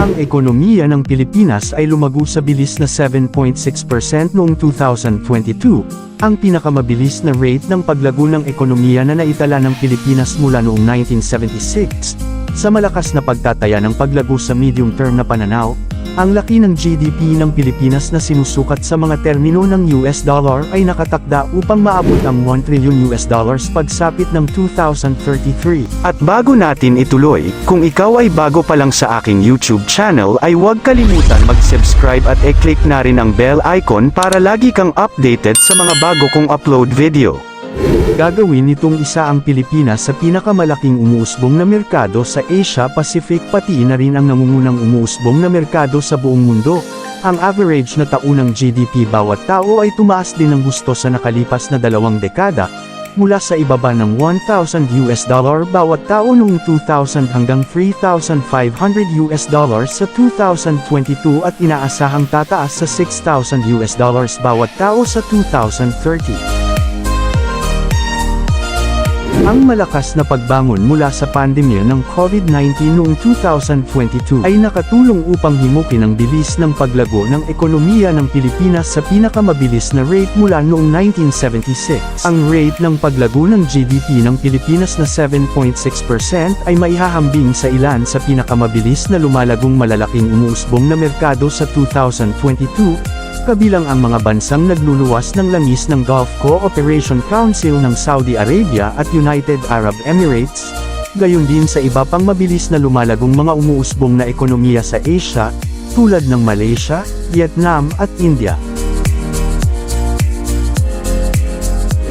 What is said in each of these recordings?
Ang ekonomiya ng Pilipinas ay lumago sa bilis na 7.6% noong 2022, ang pinakamabilis na rate ng paglago ng ekonomiya na naitala ng Pilipinas mula noong 1976. Sa malakas na pagtataya ng paglago sa medium-term na pananaw, ang laki ng GDP ng Pilipinas na sinusukat sa mga termino ng US dollar ay nakatakda upang maabot ang 1 trillion US dollars pagsapit ng 2033. At bago natin ituloy, kung ikaw ay bago pa lang sa aking YouTube channel ay huwag kalimutan mag-subscribe at e-click na rin ang bell icon para lagi kang updated sa mga bago kong upload video. Gagawin nitong isa ang Pilipinas sa pinakamalaking umuusbong na merkado sa Asia Pacific pati na rin ang nangungunang umuusbong na merkado sa buong mundo. Ang average na taunang GDP bawat tao ay tumaas din ng gusto sa nakalipas na dalawang dekada, mula sa ibaba ng 1,000 US dollar bawat tao noong 2000 hanggang 3,500 US dollars sa 2022 at inaasahang tataas sa 6,000 US dollars bawat tao sa 2030. Ang malakas na pagbangon mula sa pandemya ng COVID-19 noong 2022 ay nakatulong upang himukin ang bilis ng paglago ng ekonomiya ng Pilipinas sa pinakamabilis na rate mula noong 1976. Ang rate ng paglago ng GDP ng Pilipinas na 7.6% ay maihahambing sa ilan sa pinakamabilis na lumalagong malalaking umuusbong na merkado sa 2022, kabilang ang mga bansang nagluluwas ng langis ng Gulf Cooperation Council ng Saudi Arabia at United Arab Emirates, gayon din sa iba pang mabilis na lumalagong mga umuusbong na ekonomiya sa Asia, tulad ng Malaysia, Vietnam at India.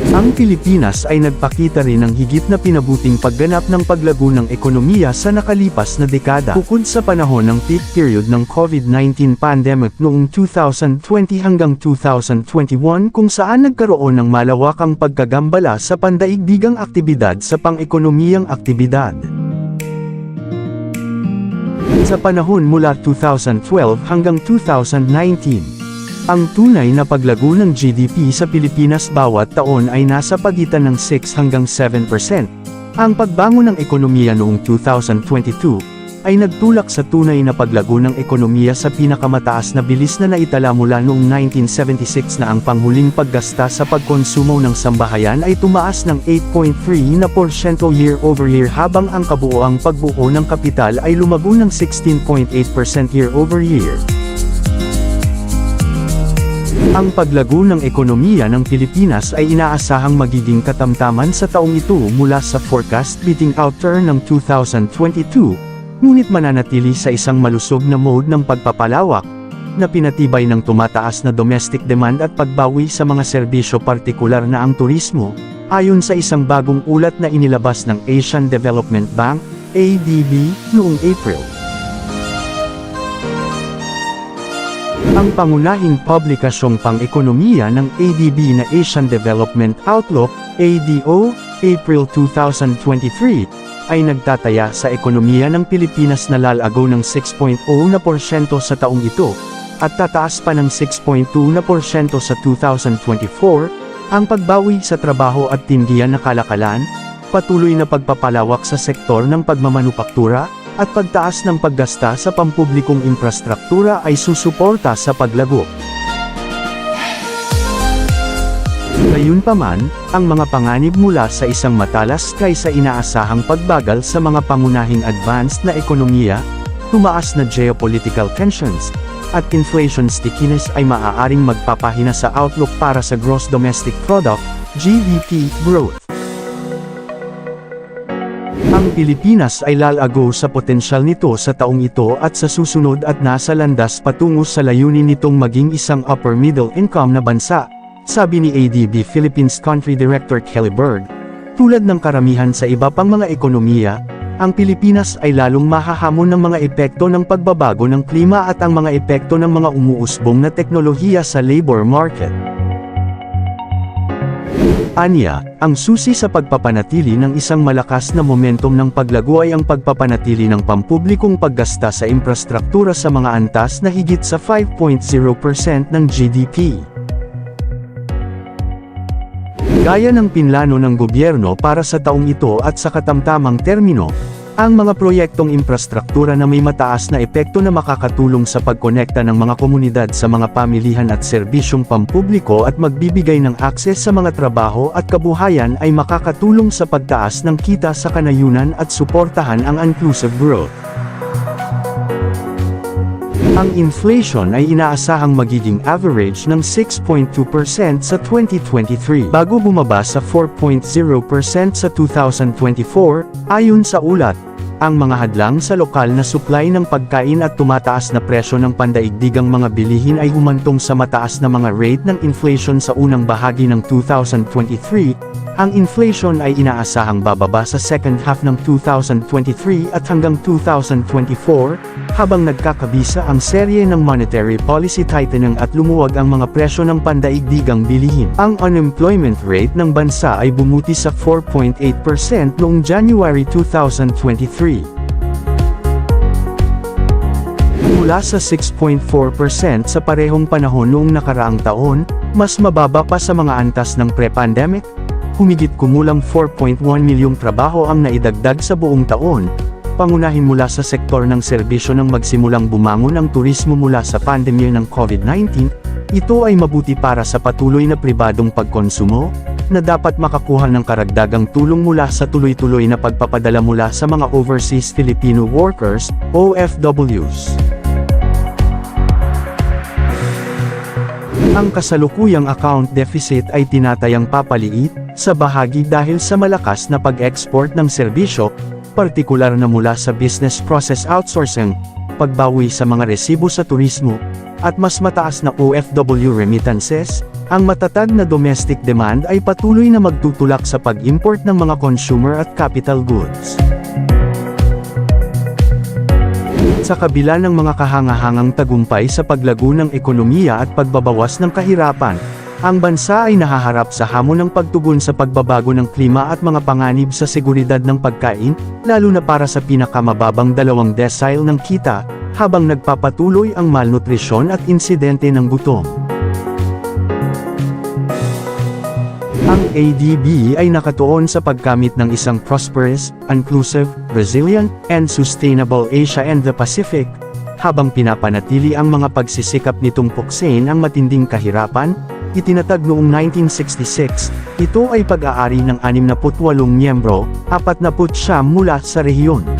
Ang Pilipinas ay nagpakita rin ng higit na pinabuting pagganap ng paglago ng ekonomiya sa nakalipas na dekada. Bukod sa panahon ng peak period ng COVID-19 pandemic noong 2020 hanggang 2021 kung saan nagkaroon ng malawakang pagkagambala sa pandaigdigang aktibidad sa pang-ekonomiyang aktibidad. Sa panahon mula 2012 hanggang 2019, ang tunay na paglago ng GDP sa Pilipinas bawat taon ay nasa pagitan ng 6 hanggang 7%. Ang pagbangon ng ekonomiya noong 2022 ay nagtulak sa tunay na paglago ng ekonomiya sa pinakamataas na bilis na naitala mula noong 1976 na ang panghuling paggasta sa pagkonsumo ng sambahayan ay tumaas ng 8.3 na porsyento year over year habang ang kabuoang pagbuo ng kapital ay lumago ng 16.8% year over year. Ang paglago ng ekonomiya ng Pilipinas ay inaasahang magiging katamtaman sa taong ito mula sa forecast beating outturn ng 2022, ngunit mananatili sa isang malusog na mode ng pagpapalawak, na pinatibay ng tumataas na domestic demand at pagbawi sa mga serbisyo partikular na ang turismo, ayon sa isang bagong ulat na inilabas ng Asian Development Bank, ADB, noong April. Ang pangunahing publikasyong pang-ekonomiya ng ADB na Asian Development Outlook, ADO, April 2023, ay nagtataya sa ekonomiya ng Pilipinas na lalago ng 6.0 na porsyento sa taong ito, at tataas pa ng 6.2 na porsyento sa 2024, ang pagbawi sa trabaho at tindihan na kalakalan, patuloy na pagpapalawak sa sektor ng pagmamanupaktura, at pagtaas ng paggasta sa pampublikong infrastruktura ay susuporta sa paglago. Gayunpaman, ang mga panganib mula sa isang matalas kaysa inaasahang pagbagal sa mga pangunahing advanced na ekonomiya, tumaas na geopolitical tensions, at inflation stickiness ay maaaring magpapahina sa outlook para sa gross domestic product, GDP, growth. Ang Pilipinas ay lalago sa potensyal nito sa taong ito at sa susunod at nasa landas patungo sa layunin nitong maging isang upper middle income na bansa, sabi ni ADB Philippines Country Director Kelly Berg. Tulad ng karamihan sa iba pang mga ekonomiya, ang Pilipinas ay lalong mahahamon ng mga epekto ng pagbabago ng klima at ang mga epekto ng mga umuusbong na teknolohiya sa labor market. Anya, ang susi sa pagpapanatili ng isang malakas na momentum ng paglago ay ang pagpapanatili ng pampublikong paggasta sa infrastruktura sa mga antas na higit sa 5.0% ng GDP. Gaya ng pinlano ng gobyerno para sa taong ito at sa katamtamang termino, Ang mga proyektong infrastruktura na may mataas na epekto na makakatulong sa pagkonekta ng mga komunidad sa mga pamilihan at serbisyong pampubliko at magbibigay ng akses sa mga trabaho at kabuhayan ay makakatulong sa pagtaas ng kita sa kanayunan at suportahan ang inclusive growth. Ang inflation ay inaasahang magiging average ng 6.2% sa 2023 bago bumaba sa 4.0% sa 2024, ayon sa ulat. Ang mga hadlang sa lokal na supply ng pagkain at tumataas na presyo ng pandaigdigang mga bilihin ay humantong sa mataas na mga rate ng inflation sa unang bahagi ng 2023, ang inflation ay inaasahang bababa sa second half ng 2023 at hanggang 2024, habang nagkakabisa ang serye ng monetary policy tightening at lumuwag ang mga presyo ng pandaigdigang bilihin. Ang unemployment rate ng bansa ay bumuti sa 4.8% noong January 2023. Mula sa 6.4% sa parehong panahon noong nakaraang taon, mas mababa pa sa mga antas ng pre-pandemic, humigit kumulang 4.1 milyong trabaho ang naidagdag sa buong taon, pangunahin mula sa sektor ng serbisyo nang magsimulang bumangon ang turismo mula sa pandemya ng COVID-19, ito ay mabuti para sa patuloy na pribadong pagkonsumo, na dapat makakuha ng karagdagang tulong mula sa tuloy-tuloy na pagpapadala mula sa mga overseas Filipino workers, OFWs. Ang kasalukuyang account deficit ay tinatayang papaliit, sa bahagi dahil sa malakas na pag-export ng serbisyo, partikular na mula sa business process outsourcing, pagbawi sa mga resibo sa turismo, at mas mataas na OFW remittances, ang matatag na domestic demand ay patuloy na magtutulak sa pag-import ng mga consumer at capital goods. Sa kabila ng mga kahangahangang tagumpay sa paglago ng ekonomiya at pagbabawas ng kahirapan, ang bansa ay nahaharap sa hamon ng pagtugon sa pagbabago ng klima at mga panganib sa seguridad ng pagkain, lalo na para sa pinakamababang dalawang decile ng kita, habang nagpapatuloy ang malnutrisyon at insidente ng gutom. Ang ADB ay nakatuon sa pagkamit ng isang prosperous, inclusive, resilient, and sustainable Asia and the Pacific, habang pinapanatili ang mga pagsisikap nitong puksain ang matinding kahirapan, itinatag noong 1966, ito ay pag-aari ng 68 miyembro, 49 mula sa rehiyon.